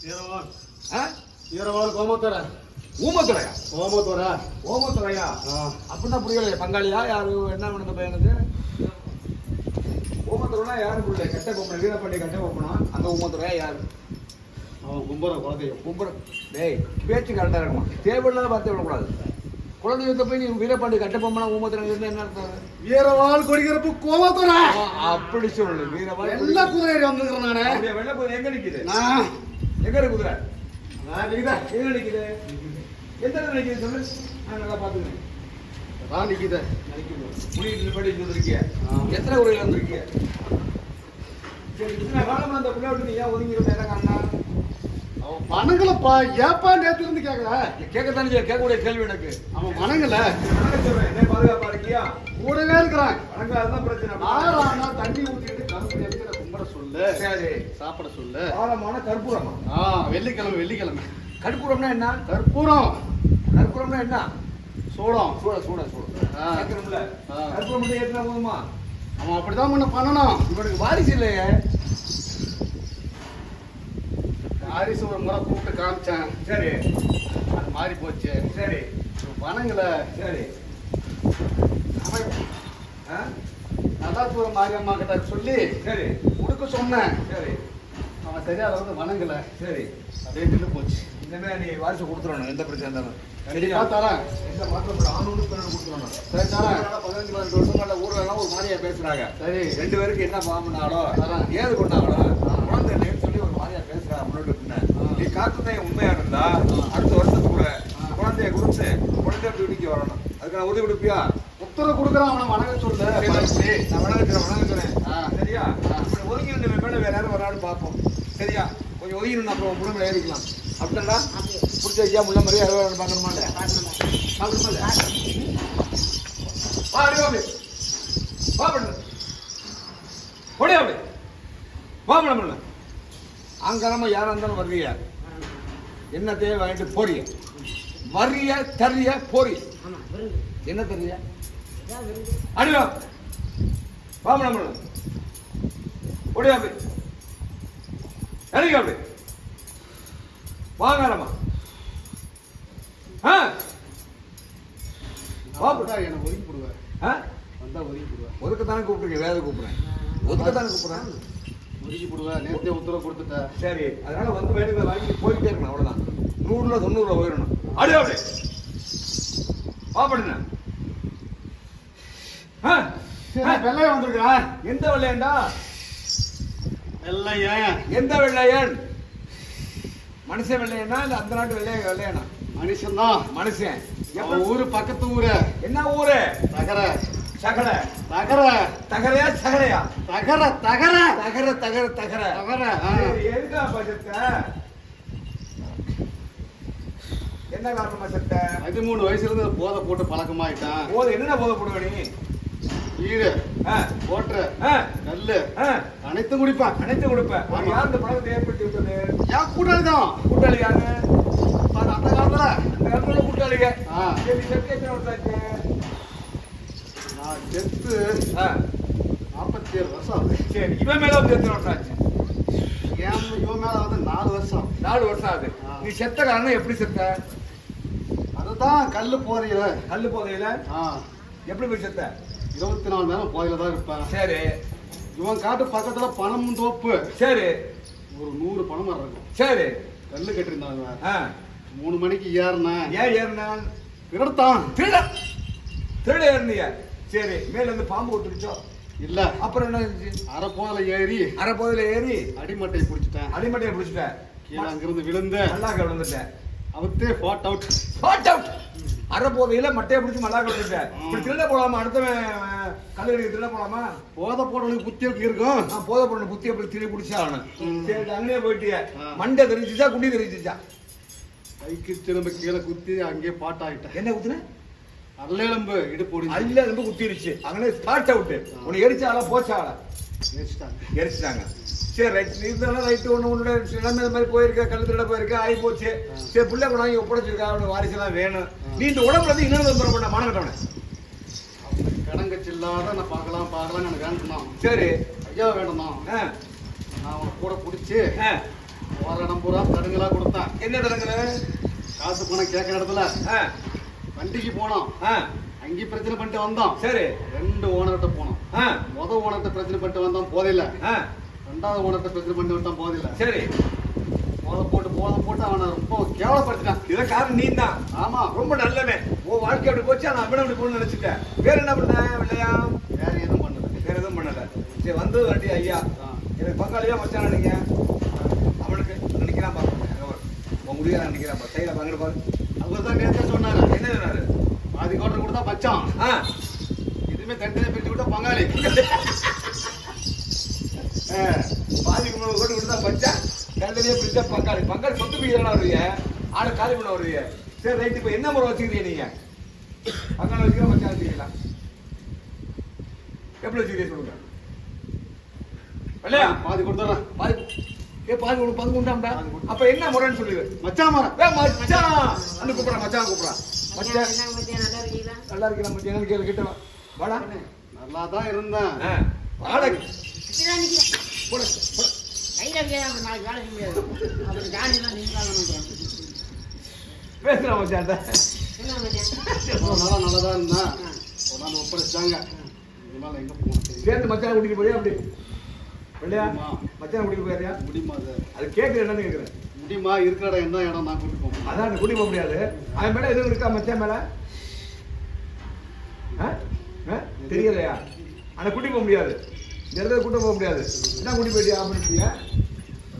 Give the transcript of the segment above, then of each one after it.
வீரவான் கோமத்தர. ஊமத்துறையா கோமத்தர. ஓமத்துறையா அப்படின்னா புரியலையே பங்காளியா? யாரு என்ன பண்ண பையனுக்கு ஊமத்துறைனா யாரு புரியல? கட்ட பொம்மன் வீரப்பாண்டி கட்ட பொம்மனா அந்த ஊமத்துறையா யாரு? அவன் கும்பர குலதெய்வம் கும்பர டேய் பேச்சு கரெக்டாக இருக்கணும் தேவையில்லாத வார்த்தை விடக்கூடாது. குழந்தைகிட்ட போய் நீ வீரப்பாண்டி கட்ட பொம்மனா ஊமத்துறை இருந்தா என்ன அர்த்தம்? வீரவான் கொடிக்கிறப்பு கோமத்தர. ஆ, அப்படி சொல்லு. வீரவாண்டி எல்லா குதிரை வந்துக்கிறேன் நானு. வெள்ளை குதிரை எங்க நிக்குது? நான் எங்க குதிரை? நிக்குதா. எங்க நிக்குது? எந்த இடத்துல நிக்குது சொல்லு? நான் நல்லா பாத்துக்கிறேன் நான் நிக்குதா. முடிவு படி வந்திருக்கிய. எத்தனை உரையில் வந்திருக்கிய சரி இத்தனை காலம் அந்த பிள்ளை விட்டு நீ ஏன் ஒதுங்கி இருந்த என்ன காரணம்? அவன் மனங்களப்பா ஏப்பா நேத்துல இருந்து கேக்குற கேட்கத்தானே கேட்கக்கூடிய கேள்வி எனக்கு. அவன் வணக்கம் சொல்றேன். என்ன பாதுகாப்பா இருக்கியா? கூடவே இருக்கிறான். வணங்காதான் பிரச்சனை. ஆறானா தண்ணி கும்பர சொல்லு. சரி சாப்பிட சொல்லு. பாலமான கற்பூரமா? ஆ வெள்ளிக்கிழமை வெள்ளிக்கிழமை. கற்பூரம்னா என்ன? கற்பூரம். கற்பூரம்னா என்ன? சூடம் சூட சூட சூட ஆ. கேட்கணும்ல ஆ. கற்பூரம் மட்டும் ஏற்றினா போதுமா? அவன் அப்படிதான் முன்ன பண்ணணும். இவனுக்கு வாரிசு இல்லையே. ஆரிசு ஒரு முறை கூப்பிட்டு காமிச்சேன். சரி. அது மாறி போச்சு. சரி. பணங்கள. சரி? நல்லாபுரம் மாரியம்மா கிட்ட சொல்லி சரி. கொடுக்க சொன்னேன். சரி. அவன் சரியா அதை வந்து வணங்கல. சரி. அப்படியே நின்று போச்சு. இனிமே நீ வாரிசு கொடுத்துடணும் எந்த பிரச்சனை இருந்தாலும். கண்டிப்பா தரேன். எந்த மாற்றம் ஆணுன்னு பெண்ணு கொடுத்துடணும். சரி தரேன். பதினஞ்சு பதினெட்டு வருஷம் ஊர்ல எல்லாம் ஒரு மாதிரியா பேசுறாங்க. சரி. ரெண்டு பேருக்கு என்ன பாம்புனாலோ அதான். ஏது கொண்டாங்களோ குழந்தை இல்லைன்னு சொல்லி ஒரு மாதிரியா பேசுறா முன்னாடி பின்ன. நீ காத்துதான் உண்மையா இருந்தா. அடுத்த வருஷத்துக்குள்ள. குழந்தைய கொடுத்து குழந்தை டியூட்டிக்கு வரணும். அதுக்கு நான் உதவி கொடுப்பியா உத்தரவு கொடுக்குறான் அவனை வணங்க சொல்லு. சரி, நான் வணங்குறேன் வணங்குறேன். சரியா? ஒதுங்கி நின்று மேல வேற யாரும் வரான்னு பார்ப்போம். சரியா? கொஞ்சம் ஒதுங்கி நின்று அப்புறம் முழுமை ஏறிக்கலாம். அப்படின்னா பிடிச்ச ஐயா முள்ள மாதிரியே யாரும் பார்க்கணுமா இல்லையா? பார்க்கணுமா இல்லையா? வா அப்படி வா அப்படி வா பண்ணு ஓடி அப்படி வா பண்ண பண்ண அங்கனமா யாரா இருந்தாலும் வர்றிய என்னத்தையே வாங்கிட்டு போறிய. வர்றிய தர்றிய போறிய என்ன தர்றிய அடி வா வா பண்ண பண்ண ஓடி அப்படி. இறங்கி அப்படி வாங்கலாமா ஆ என்னை ஒதுக்கி போடுவேன். ஆ? வந்தா ஒதுக்கி போடுவேன். ஒதுக்கத்தானே கூப்பிட்டுருக்கேன் வேத கூப்பிடுறேன். ஒதுக்கத்தானே கூப்பிடுறேன். ஒதுக்கி போடுவேன். நேத்தே உத்தரவு கொடுத்துட்டேன். சரி அதனால வந்து வேணுங்க வாங்கி போயிட்டே இருக்கணும் அவ்வளவுதான். நூறுல தொண்ணூறுல போயிடணும். அடி அப்படி. பாப்படுங்க வெள்ளைய வந்திருக்கான் எந்த வெள்ளையன்டா? வெள்ளையன். எந்த வெள்ளையன்? மனுஷன் வெள்ளையனா இல்ல அந்த நாட்டு வெள்ளைய வெள்ளையனா? மனுஷன் தான் மனுஷன். அவன் ஊரு பக்கத்து ஊரு. என்ன ஊரு? தகர. சகல தகர. தகரையா சகலையா தகர தகர. தகர தகர தகர. தகர எதுக்கா பசத்த என்ன காரணமா செத்த? பதிமூணு வயசுல இருந்து போதை போட்டு பழக்கமாயிட்டான். போது என்ன போத போடுவ நீ? ஆ, கல்லு ஆ, அனைத்தும் குடிப்பான். அனைத்து கொடுப்பேன். யார் இந்த பழக்கத்தை ஏற்படுத்தி விட்டது ஏன் கூடாதுதான் கூட்டாளி யாரு? அந்த காலத்துல. அந்த காலத்துல கூட்டாளிங்க. நான் செத்து நாற்பத்தி ஏழு வருஷம் ஆகுது. சரி இவன் மேல வந்து எத்தனை வருஷம் ஆச்சு? என் இவன் மேல வந்து நாலு வருஷம் நாலு வருஷம் ஆகுது. நீ செத்த காரணம் எப்படி செத்த? அதுதான் கல்லு போதையில. கல்லு போதையில? எப்படி போய் செத்த? இருபத்தி நாலு நேரம் போதையில தான் இருப்பேன். சரி. இவன் காட்டு பக்கத்துல பணம் தோப்பு சரி. ஒரு நூறு பணம் இருக்கும். சரி. கல்லு கட்டிருந்தாங்க. மூணு மணிக்கு ஏறினேன். ஏன் ஏறினான்? திருடத்தான். திருட. திருட ஏறினிய. சரி மேல இருந்து பாம்பு விட்டுருச்சோ இல்ல. அப்புறம் என்ன இருந்துச்சு? அரை போதில ஏறி அரை போதில ஏறி அடிமட்டையை பிடிச்சிட்டேன். அடிமட்டையை பிடிச்சிட்டேன். கீழே அங்கிருந்து விழுந்து மல்லாக்க விழுந்துட்டேன் அவத்தே ஃபாட் அவுட் Hot out. அரை போதையில மட்டையை பிடிச்சி மல்லாக்க விழுந்துட்டேன் இப்படி திருட போலாமா? அடுத்தவன் அஹ், கல்லு கடைக்கு திருட போலாமா? போதை போடுறவனுக்கு புத்தி எப்படி இருக்கும்? நான் போதை பொண்ணு புத்தி அப்படி திருடி பிடிச்சா? அவனு ம். சரி அங்கேயே போயிட்டிய. மண்டை தெரிஞ்சிச்சா குண்டி தெரிஞ்சிச்சா? கைக்கு திரும்ப கீழே குத்தி அங்கேயே பாட் ஆயிட்டேன் என்ன குத்துன? அல்லெலும்பு இடுப்பு அல்ல ரொம்ப குத்திருச்சு. அங்கே ஸ்டார்ட் அவுட் உன்னை எரிச்சாளா போச்சாளா? வச்சுட்டாங்க எரிச்சிட்டாங்க. சரி ரைட் இருந்தாலும் ரைட்டு ஒன்று உன்னோட நிலைமை இந்த மாதிரி போயிருக்க திருட போயிருக்க ஆகி போச்சு. சரி பிள்ளை கொண்டு வாங்கி ஒப்படைச்சிருக்கா அவனுக்கு வாரிசுலாம் வேணும். நீ இந்த உடம்புல இருந்து இன்னொரு பண்ண கடங்கச்சு இல்லாத நான் பார்க்கலாம் பார்க்கலாம் எனக்கு வேணும் சரி. ஐயா வேணும் நான் அவனை கூட பிடிச்சி ஆ. போற இடம் பூரா தடுங்களா கொடுத்தான். என்ன தரங்குற காசு பணம் கேட்கற இடத்துல வண்டிக்கு போனோம் அங்கேயும் பிரச்சனை பண்ணிட்டு வந்தோம் சரி. ரெண்டு ஓனர்கிட்ட போனோம் முத ஓனர்கிட்ட பிரச்சனை பண்ணிட்டு வந்தோம் போதில்ல ஆ. ரெண்டாவது ஓனர்கிட்ட பிரச்சனை பண்ணிட்டு வந்தோம் போதில்ல. சரி. போத போட்டு போத போட்டு அவனை ரொம்ப கேவலப்படுத்திட்டான். இத காரணம் நீ தான் ஆமா. ரொம்ப நல்லவன். உன் வாழ்க்கை அப்படி போச்சு நான் அப்படி அப்படி போகணும்னு நினைச்சிட்டேன். வேற என்ன பண்ண? இல்லையா வேற எதுவும் பண்ணல. வேற எதுவும் பண்ணல. சரி வந்து வண்டி ஐயா. எனக்கு பங்காளியா மச்சான் நினைங்க அவனுக்கு நினைக்கிறான் பாருங்க உன் முடியா நினைக்கிறான் பாரு. சைடில் பங்கிட்டு பாரு. அவர் தான் நேரத்தை சொன்னாரு. என்ன சொன்னாரு? பாதி கோட்டர் கொடுத்தா ஆ. இதுமே தனித்தனியா பிரிச்சு விட்டா பங்காளி ஆ, பாதி மூணு பச்சா தனித்தனியா பிரிச்சா பங்காளி. பங்காளி சொத்து பிடிக்கிறா வருவீங்க ஆளை காலி பண்ண வருவீங்க சரி ரைட் இப்போ என்ன முறை வச்சுக்கிறீங்க நீங்க? பங்காளி வச்சுக்கிறா மச்சான் வச்சுக்கிறீங்களா? எப்படி வச்சுக்கிறீங்க சொல்லுங்க. இல்லையா? பாதி கொடுத்துறேன். பாதி. ஏ பாதி உனக்கு பங்கு உண்டாம்டா அப்ப என்ன முறைன்னு சொல்லுது மச்சான் மரம். ஏ மச்சான். அந்த கூப்பிடுறா மச்சான் கூப்பிடுறா. மச்சான். நல்லா இருக்கீங்களா நல்லா இருக்கா மச்சான்? என்னன்னு கேளு கிட்ட வா. வாடா. நல்லா தான் இருந்தேன் வாடா. போடு, போடு. கையில நாளைக்கு வேலை செய்ய முடியாது அப்புறம் ஜாதி தான் நீங்க தான் மச்சான் என்ன மச்சான் நல்லா தான் இருந்தேன் ஒரு நாள் ஒப்படைச்சிட்டாங்க இதனால எங்க போகணும் சேர்ந்து மச்சான் கூட்டிட்டு போறியா அப்படி? இல்லையா மச்சான் முடியுமா சார் அது கேட்குற என்னன்னு கேட்குறேன் முடியுமா இருக்கிற இடம் என்ன இடம் நான் கூட்டிட்டு போகணும் அதான் அந்த போக முடியாது. அவன் மேலே எதுவும் இருக்கா மச்சான் மேலே? ஆ? ஆ? தெரியலையா ஆனா கூட்டி போக முடியாது. இந்த இடத்துல கூட்ட போக முடியாது. என்ன கூட்டி போயிட்டியா அப்படின்னு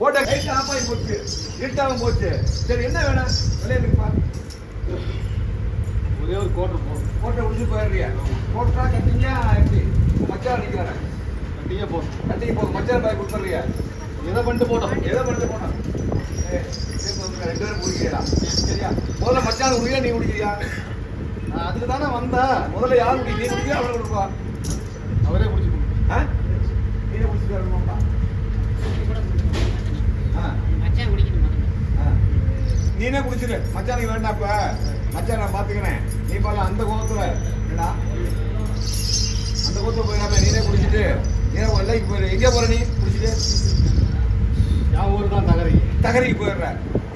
போட்ட கைட்டு ஆஃப் ஆகி போச்சு. இருட்டாம போச்சு. சரி என்ன வேணும்? விளையாடுப்பா ஒரே ஒரு கோட்டர் போகணும் போட்ட முடிச்சு போயிடுறியா போட்டா கட்டிங்க எப்படி மச்சான் நிற்கிறானே கண்டிப்பா போகணும் கட்டிக்கு போதும் மச்சான் பாய் கொடுத்துறியா எதை பண்ணிட்டு போட்டோம் எதை பண்ணிட்டு போனா ஏய், சரி, முதல்ல ரெண்டு பேரும் குடிக்கிறா சரியா? முதல்ல மச்சான் குடிக்கிறியா நீ குடிக்கிறியா? அதுக்கு தானே வந்தேன். முதல்ல யார் குடி? நீ குடிக்கிறியா? அவனை கொடுப்பா. அவரே நீனே. ஆ. நீனே குடிச்சிரு. மச்சானுக்கு வேண்டாப்ப மச்சான் நான் பாத்துக்கிறேன். நீ பாரு அந்த கோபத்துல என்னடா? அந்த கோபத்துல போயிடாம நீனே குடிச்சிட்டு நீனே எல்லைக்கு போயிடு எங்கே போற நீ? குடிச்சிட்டு. என் ஊர் தான் தகரை. தகரிக்கு போயிடுற.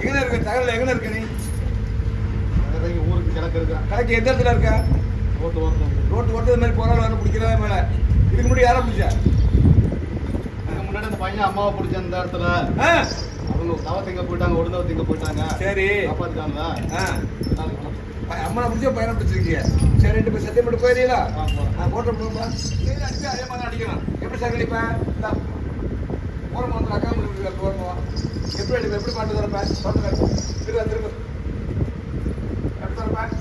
எங்க இருக்க? தகரில் எங்க இருக்க நீ? ஊருக்கு கிழக்கு இருக்கேன் கடைக்கு எந்த இடத்துல இருக்க? ரோட்டு ஓரத்தில் ரோட்டு ஓட்டது மாதிரி வந்து பிடிக்கிறதா மேல இதுக்கு முன்னாடி யாரை பிடிச்சா அந்த பையன் அம்மாவை பிடிச்ச அந்த இடத்துல. ஆ, அவங்க தவ திங்க போயிட்டாங்க ஒடுந்தவ திங்க போயிட்டாங்க. சரி. காப்பாத்திட்டாங்க. ஆ அம்மனை பிடிச்ச பையனை பிடிச்சிருக்கீங்க சரி ரெண்டு பேர் சத்தியம் மட்டும் போயிருக்கீங்களா நான் போட்ட போப்பா அதே மாதிரி அடிக்கலாம் எப்படி சார் இந்தா. ஓரமா வந்து அக்கா முடிவு ஓரமா எப்படி அடிப்பேன் எப்படி பாட்டு தரப்பேன் சொல்லுங்க திரும்ப திரும்ப. எப்படி தரப்பேன்.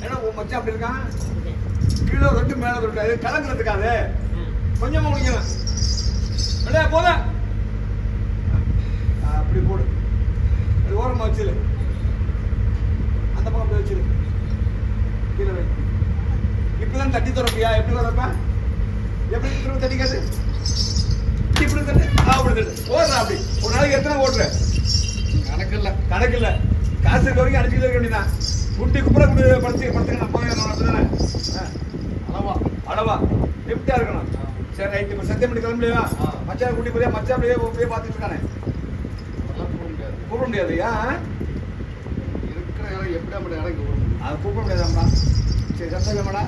ஏன்னா உன் மச்சான் அப்படி இருக்கான். கீழே ரெண்டு மேலே ரெண்டு. கலங்குறதுக்காது கொஞ்சமா முடிக்கணும் இல்லையா போத. அப்படி போடு. அது ஓரமா வச்சிரு. அந்த பக்கம் அப்படியே வச்சிரு. கீழே வை. இப்படிதான் தட்டி திறப்பியா? எப்படி திறப்ப? எப்படி திரும்ப தட்டிக்காது இப்படி தட்டு. ஆ, அப்படி தட்டு. ஓடுறா அப்படி. ஒரு நாளைக்கு எத்தனை ஓடுற? கணக்கு இல்ல கணக்கு இல்ல காசு இருக்க வரைக்கும் அடிச்சுட்டு இருக்க வேண்டியதான் குட்டி குப்புற குடி படுத்து படுத்துக்க நான் போயிடணும் அப்படிதானே. அளவா அளவா எப்படியா இருக்கணும். சரி ரைட் இப்போ சத்தியம் பண்ணி கிளம்பலையா ஆ. மச்சான் கூட்டி போறியா? மச்சான் அப்படியே அப்படியே பார்த்துட்டு இருக்கானே. கூப்பிட முடியாது ஏன் இருக்கிற இடம் எப்படி அப்படி இடம் அது கூப்பிட முடியாதாம்மா சரி சத்தம் மேடா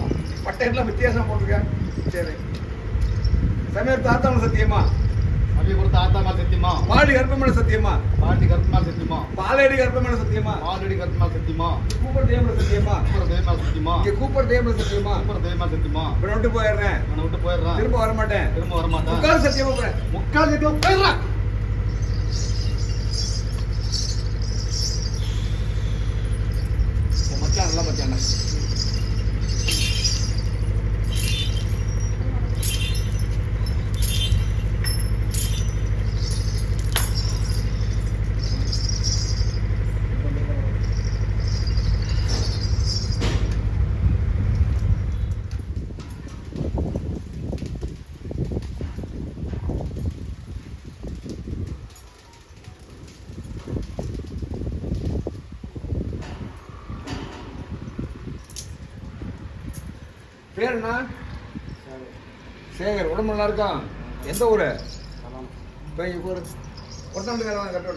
பட்டையெல்லாம் வித்தியாசம் போட்டிருக்கேன். சரி. சமயம் தாத்தாம சத்தியமா? அப்படியே கொடுத்த ஆத்தா மேல சத்தியமா? பாடி கர்ப்பமான சத்தியமா? பாட்டி கருத்து மேல சத்தியமா? பாலேடி கர்ப்பமான சத்தியமா? பாலடி கருத்து மேல சத்தியமா? கூப்பிட தேவல சத்தியமா? கூப்பிட தெய்வம் மேல சத்தியமா? இங்க கூப்பிட தேவல சத்தியமா? கூப்பிட தெய்வம் மேல சத்தியமா? இப்ப விட்டு போயிடுறேன். அவனை விட்டு போயிடுறான். திரும்ப வர மாட்டேன் திரும்ப வர மாட்டான் முக்கால் சத்தியமா போறேன். முக்கால் சத்தியம் போயிடுறான் உன் மச்சான் நல்லா மச்சான் பேர் என்ன சேகர் உடம்பு நல்லா இருக்கான் எந்த ஊரு? இப்போ ஒருத்தன் வேலை கட்ட